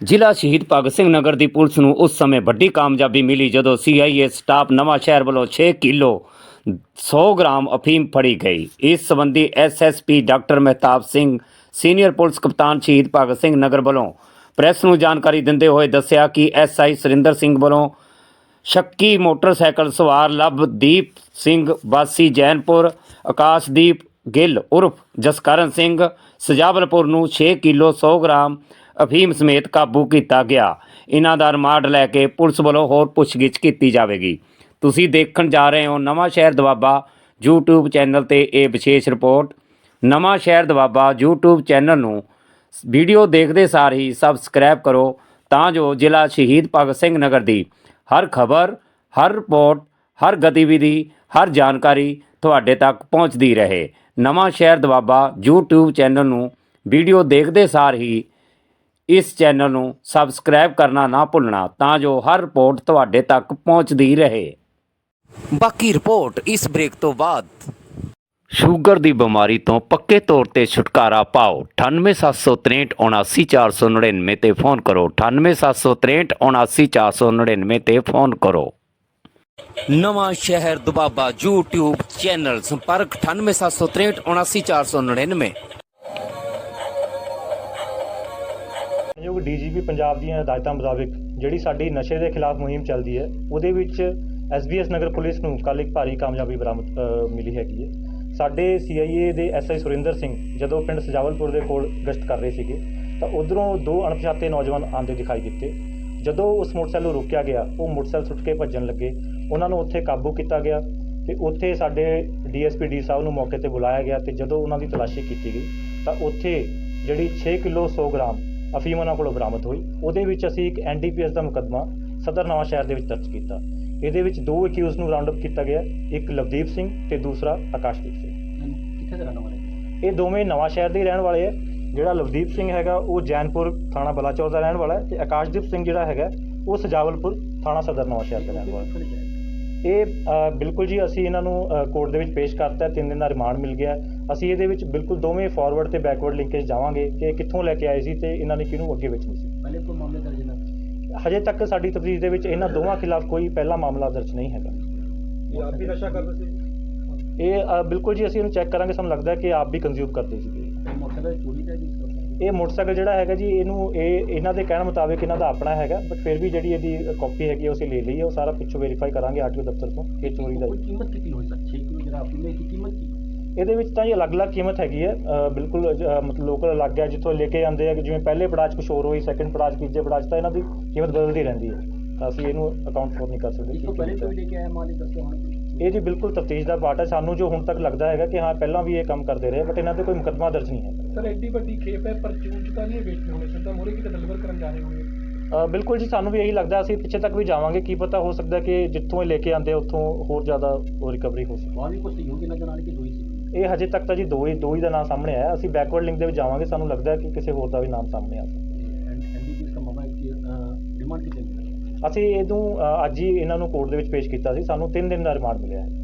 ਜ਼ਿਲ੍ਹਾ ਸ਼ਹੀਦ ਭਗਤ ਸਿੰਘ ਨਗਰ ਦੀ ਪੁਲਿਸ ਨੂੰ ਉਸ ਸਮੇਂ ਵੱਡੀ ਕਾਮਯਾਬੀ ਮਿਲੀ ਜਦੋਂ ਸੀਆਈਏ ਸਟਾਫ ਨਵਾਂ ਸ਼ਹਿਰ ਵੱਲੋਂ 6 ਕਿਲੋ 100 ਗ੍ਰਾਮ ਅਫੀਮ ਫੜੀ ਗਈ। ਇਸ ਸੰਬੰਧੀ SSP doctor Mehtab Singh, senior police ਕਪਤਾਨ ਸ਼ਹੀਦ ਭਗਤ ਸਿੰਘ ਨਗਰ ਵੱਲੋਂ ਪ੍ਰੈਸ ਨੂੰ ਜਾਣਕਾਰੀ ਦਿੰਦੇ ਹੋਏ ਦੱਸਿਆ ਕਿ ਐਸਆਈ ਸੁਰਿੰਦਰ ਸਿੰਘ ਵੱਲੋਂ ਸ਼ੱਕੀ ਮੋਟਰਸਾਈਕਲ ਸਵਾਰ ਲਵਦੀਪ ਸਿੰਘ, ਵਾਸੀ ਜੈਨਪੁਰ, ਆਕਾਸ਼ਦੀਪ ਗਿੱਲ, ਉਰਫ ਜਸਕਰਨ ਸਿੰਘ, ਸਜਾਵਲਪੁਰ ਨੂੰ 6 ਕਿਲੋ 100 ਗ੍ਰਾਮ ਅਫੀਮ ਸਮੇਤ ਕਾਬੂ ਕੀਤਾ ਗਿਆ। ਇਹਨਾਂ ਦਾ ਰਿਮਾਂਡ ਲੈ ਕੇ ਪੁਲਿਸ ਵੱਲੋਂ ਹੋਰ ਪੁੱਛਗਿੱਛ ਕੀਤੀ ਜਾਵੇਗੀ। ਤੁਸੀਂ ਦੇਖਣ ਜਾ ਰਹੇ ਹੋ ਨਵਾਂ ਸ਼ਹਿਰ ਦਵਾਬਾ YouTube ਚੈਨਲ ਤੇ ਇਹ ਵਿਸ਼ੇਸ਼ report. Nawanshahr Doaba YouTube channel ਨੂੰ ਵੀਡੀਓ ਦੇਖਦੇ ਸਾਰ ਹੀ ਸਬਸਕ੍ਰਾਈਬ ਕਰੋ, ਤਾਂ ਜੋ ਜ਼ਿਲ੍ਹਾ ਸ਼ਹੀਦ ਭਗਤ ਸਿੰਘ ਨਗਰ ਦੀ ਹਰ ਖਬਰ, ਹਰ ਰਿਪੋਰਟ, ਹਰ ਗਤੀਵਿਧੀ, ਹਰ ਜਾਣਕਾਰੀ ਤੁਹਾਡੇ ਤੱਕ ਪਹੁੰਚਦੀ ਰਹੇ। ਨਵਾਂ ਸ਼ਹਿਰ ਦਵਾਬਾ YouTube ਚੈਨਲ ਨੂੰ ਵੀਡੀਓ ਦੇਖਦੇ ਸਾਰ ਹੀ ਇਸ ਚੈਨਲ ਨੂੰ ਸਬਸਕ੍ਰਾਈਬ ਕਰਨਾ ਨਾ ਭੁੱਲਣਾ ਤਾਂ ਜੋ ਹਰ ਰਿਪੋਰਟ ਤੁਹਾਡੇ ਤੱਕ ਪਹੁੰਚਦੀ ਰਹੇ। ਬਾਕੀ ਰਿਪੋਰਟ ਇਸ ਬ੍ਰੇਕ ਤੋਂ ਬਾਅਦ। ਸ਼ੂਗਰ ਦੀ ਬਿਮਾਰੀ ਤੋਂ ਪੱਕੇ ਤੌਰ ਤੇ ਛੁਟਕਾਰਾ ਪਾਓ। 9876379499 ਤੇ ਫੋਨ ਕਰੋ। 9876379499 ਤੇ ਫੋਨ ਕਰੋ। ਨਵਾਂ ਸ਼ਹਿਰ ਦੁਬਾਬਾ YouTube ਚੈਨਲ ਸੰਪਰਕ 9876379499 ਜੋ ਡੀਜੀਪੀ ਪੰਜਾਬ ਦੀਆਂ ਹਦਾਇਤਾਂ ਮੁਤਾਬਿਕ ਜਿਹੜੀ ਸਾਡੀ ਨਸ਼ੇ ਦੇ ਖਿਲਾਫ ਮੁਹਿੰਮ ਚੱਲਦੀ ਹੈ, ਉਹਦੇ ਵਿੱਚ ਐਸਬੀਐਸ ਨਗਰ ਪੁਲਿਸ ਨੂੰ ਕੱਲ੍ਹ ਇੱਕ ਭਾਰੀ ਕਾਮਯਾਬੀ ਬਰਾਮਦ ਮਿਲੀ ਹੈਗੀ ਹੈ। ਸਾਡੇ ਸੀਆਈਏ ਦੇ ਐਸਆਈ ਸੁਰਿੰਦਰ ਸਿੰਘ ਜਦੋਂ ਪਿੰਡ ਸਜਾਵਲਪੁਰ ਦੇ ਕੋਲ ਗਸ਼ਤ ਕਰ ਰਹੇ ਸੀਗੇ, ਤਾਂ ਉਧਰੋਂ ਦੋ ਅਣਪਛਾਤੇ ਨੌਜਵਾਨ ਆਂਦੇ ਦਿਖਾਈ ਦਿੱਤੇ। ਜਦੋਂ ਉਸ ਮੋਟਰਸਾਈਕਲ ਨੂੰ ਰੋਕਿਆ ਗਿਆ, ਉਹ ਮੋਟਰਸਾਈਕਲ ਸੁੱਟ ਕੇ ਭੱਜਣ ਲੱਗੇ। ਉਹਨਾਂ ਨੂੰ ਉੱਥੇ ਕਾਬੂ ਕੀਤਾ ਗਿਆ ਤੇ ਉੱਥੇ ਸਾਡੇ ਡੀਐਸਪੀ ਡੀ ਸਾਹਿਬ ਨੂੰ ਮੌਕੇ ਤੇ ਬੁਲਾਇਆ ਗਿਆ ਤੇ ਜਦੋਂ ਉਹਨਾਂ ਦੀ ਤਲਾਸ਼ੀ ਕੀਤੀ ਗਈ, ਤਾਂ ਉੱਥੇ ਜਿਹੜੀ 6 ਕਿਲੋ 100 ਗ੍ਰਾਮ ਅਫੀਮ ਉਹਨਾਂ ਕੋਲੋਂ ਬਰਾਮਦ ਹੋਈ। ਉਹਦੇ ਵਿੱਚ ਅਸੀਂ ਇੱਕ ਐਨਡੀਪੀਐਸ ਦਾ ਮੁਕੱਦਮਾ ਸਦਰ ਨਵਾਂ ਸ਼ਹਿਰ ਦੇ ਵਿੱਚ ਦਰਜ ਕੀਤਾ। ਇਹਦੇ ਵਿੱਚ ਦੋ ਅਕਿਊਜ਼ ਨੂੰ ਰਾਉਂਡ ਅਪ ਕੀਤਾ ਗਿਆ ਇੱਕ ਲਵਦੀਪ ਸਿੰਘ ਤੇ ਦੂਸਰਾ ਆਕਾਸ਼ਦੀਪ ਸਿੰਘ। ਕਿੱਥੇ ਦਾ ਰਹਿਣ ਵਾਲਾ? ਇਹ ਦੋਵੇਂ ਨਵਾਂ ਸ਼ਹਿਰ ਦੇ ਰਹਿਣ ਵਾਲੇ ਆ। ਜਿਹੜਾ ਲਵਦੀਪ ਸਿੰਘ ਹੈਗਾ ਉਹ ਜੈਨਪੁਰ ਥਾਣਾ ਬਲਾਚੌਰ ਦਾ ਰਹਿਣ ਵਾਲਾ ਹੈ ਤੇ ਆਕਾਸ਼ਦੀਪ ਸਿੰਘ ਜਿਹੜਾ ਹੈਗਾ ਉਹ ਸਜਾਵਲਪੁਰ ਥਾਣਾ ਸਦਰ ਨਵਾਂ ਸ਼ਹਿਰ ਦਾ ਰਹਿਣ ਵਾਲਾ ਹੈ। ਇਹ ਬਿਲਕੁਲ ਜੀ ਅਸੀਂ ਇਹਨਾਂ ਨੂੰ ਕੋਰਟ ਦੇ ਵਿੱਚ ਪੇਸ਼ ਕਰਤਾ ਹੈ ਤਿੰਨ ਦਿਨ ਦਾ ਰਿਮਾਂਡ ਮਿਲ ਗਿਆ ਹੈ। ਅਸੀਂ ਇਹਦੇ ਵਿੱਚ ਬਿਲਕੁਲ ਦੋਵੇਂ ਫਾਰਵਰਡ ਤੇ ਬੈਕਵਰਡ ਲਿੰਕੇਜ ਜਾਵਾਂਗੇ ਕਿ ਇਹ ਕਿੱਥੋਂ ਲੈ ਕੇ ਆਏ ਸੀ ਤੇ ਇਹਨਾਂ ਨੇ ਕਿਹਨੂੰ ਅੱਗੇ ਵੇਚਣੀ ਸੀ। ਪਹਿਲੇ ਕੋਈ ਮਾਮਲੇ ਦਰਜ ਨਾ ਹਜੇ ਤੱਕ ਸਾਡੀ ਤਫਤੀਸ਼ ਦੇ ਵਿੱਚ ਇਹਨਾਂ ਦੋਵਾਂ ਖਿਲਾਫ ਕੋਈ ਪਹਿਲਾ ਮਾਮਲਾ ਦਰਜ ਨਹੀਂ ਹੈਗਾ। ਇਹ ਆਪ ਵੀ ਨਸ਼ਾ ਕਰਦੇ ਸੀ? ਇਹ ਬਿਲਕੁਲ ਜੀ ਅਸੀਂ ਇਹਨੂੰ ਚੈੱਕ ਕਰਾਂਗੇ ਸਾਨੂੰ ਲੱਗਦਾ ਹੈ ਕਿ ਆਪ ਵੀ ਕੰਜ਼ਿਊਮ ਕਰਦੇ ਚੋਰੀ ਦਾ ਜੀ ਇਹ ਮੋਟਰਸਾਈਕਲ ਜਿਹੜਾ ਹੈਗਾ ਜੀ ਇਹਨੂੰ ਇਹ ਇਹਨਾਂ ਦੇ ਕਹਿਣ ਮੁਤਾਬਿਕ ਇਹਨਾਂ ਦਾ ਆਪਣਾ ਹੈਗਾ ਬਟ ਫਿਰ ਵੀ ਜਿਹੜੀ ਇਹਦੀ ਕਾਪੀ ਹੈਗੀ ਹੈ ਉਹ ਅਸੀਂ ਲੈ ਲਈ ਹੈ ਉਹ ਸਾਰਾ ਪਿੱਛੋਂ ਵੈਰੀਫਾਈ ਕਰਾਂਗੇ ਆਰਟੀਓ ਦਫ਼ਤਰ ਤੋਂ ਇਹ ਚੋਰੀ ਦਾ। ਕੋਈ ਕੀਮਤ ਕਿੰਨੀ ਹੋਈ ਸਰ? 6 ਕਿਲੋ ਜਿਹੜਾ ਆਪਣੀ ਦੀ ਕੀਮਤ ਕੀ ਇਹਦੇ ਵਿੱਚ ਤਾਂ ਜੀ ਅਲੱਗ-ਅਲੱਗ ਕੀਮਤ ਹੈਗੀ ਹੈ ਬਿਲਕੁਲ ਮਤਲਬ ਲੋਕਲ ਅਲੱਗ ਹੈ ਜਿੱਥੋਂ ਲੈ ਕੇ ਜਾਂਦੇ ਆ ਜਿਵੇਂ ਪਹਿਲੇ ਪੜਾਅ 'ਚ ਕੁਛ ਹੋਰ ਹੋਈ ਸੈਕੰਡ ਪੜਾਅ 'ਚ ਤੀਜੇ ਪੜਾਅ 'ਚ ਤਾਂ ਇਹਨਾਂ ਦੀ ਕੀਮਤ ਬਦਲਦੀ ਰਹਿੰਦੀ ਹੈ ਤਾਂ ਅਸੀਂ ਇਹਨੂੰ ਅਕਾਊਂਟ ਫੋਰ ਨਹੀਂ ਕਰ ਸਕਦੇ। ਇਸ ਤੋਂ ਪਹਿਲੇ ਹੈ। ਕੋਈ ਲੈ ਕੇ ਆਇਆ ਮਾਲ ਇਹ ਦੱਸੋ ਹੁਣ। ਇਹ ਜੀ ਬਿਲਕੁਲ ਤਫਤੀਸ਼ ਦਾ ਪਾਰਟ ਹੈ ਸਾਨੂੰ ਜੋ ਹੁਣ ਤੱਕ ਲੱਗਦਾ ਹੈਗਾ ਕਿ ਹਾਂ ਪਹਿਲਾਂ ਵੀ ਇਹ ਕੰਮ ਕਰਦੇ ਰਹੇ ਬਟ ਇਹਨਾਂ ਤੇ ਕੋਈ ਮੁਕੱਦਮਾ ਦਰਜ ਨਹੀਂ ਹੈ। ਸਰ ਐਡੀ ਵੱਡੀ ਖੇਪ ਹੈ ਪਰ ਚੂਚ ਤਾਂ ਨਹੀਂ ਵੇਚਦੇ ਹੋਣੇ ਸਿੱਧਾ ਮੋਰੇ ਕਿਤੇ ਡਿਲੀਵਰ ਕਰਨ ਜਾ ਰਹੇ ਹੋਣੇ। ਅ, ਬਿਲਕੁਲ ਜੀ ਸਾਨੂੰ ਵੀ ਇਹੀ ਲੱਗਦਾ ਅਸੀਂ ਪਿੱਛੇ ਤੱਕ ਵੀ ਜਾਵਾਂਗੇ। ਕੀ ਪਤਾ ਹੋ ਸਕਦਾ ਕਿ ਜਿੱਥੋਂ ਇਹ ਲੈ ਕੇ ਆਉਂਦੇ ਆ, ਉੱਥੋਂ ਹੋਰ ਜ਼ਿਆਦਾ ਰਿਕਵਰੀ ਹੋ ਸਕੇ। ਬਾਅਦ ਵੀ ਕੋਈ ਸਹਿਯੋਗੀ ਨਜ਼ਰ ਆਣ ਕੇ ਦੋਈ ਸੀ? ਇਹ ਹਜੇ ਤੱਕ ਤਾਂ ਜੀ ਦੋ ਹੀ ਦੋ ਹੀ ਦਾ ਨਾਮ ਸਾਹਮਣੇ ਆਇਆ। ਅਸੀਂ ਬੈਕਵਰਡ ਲਿੰਕ ਦੇ ਵਿੱਚ ਜਾਵਾਂਗੇ ਸਾਨੂੰ ਲੱਗਦਾ ਹੈ ਕਿ ਕਿਸੇ ਹੋਰ ਦਾ ਵੀ ਨਾਮ ਸਾਹਮਣੇ ਆ ਸਕਦਾ ਐਨਡੀਪੀ ਦਾ ਮਾਮਲਾ ਕਿ ਡਿਮਾਂਡ ਕਿਤੇ ਅਸੀਂ ਇਹਨੂੰ ਅ, ਅੱਜ ਹੀ ਇਹਨਾਂ ਨੂੰ ਕੋਰਟ ਦੇ ਵਿੱਚ ਪੇਸ਼ ਕੀਤਾ ਸੀ। ਸਾਨੂੰ 3 ਦਿਨ ਦਾ ਰਿਮਾਂਡ ਮਿਲਿਆ ਹੈ।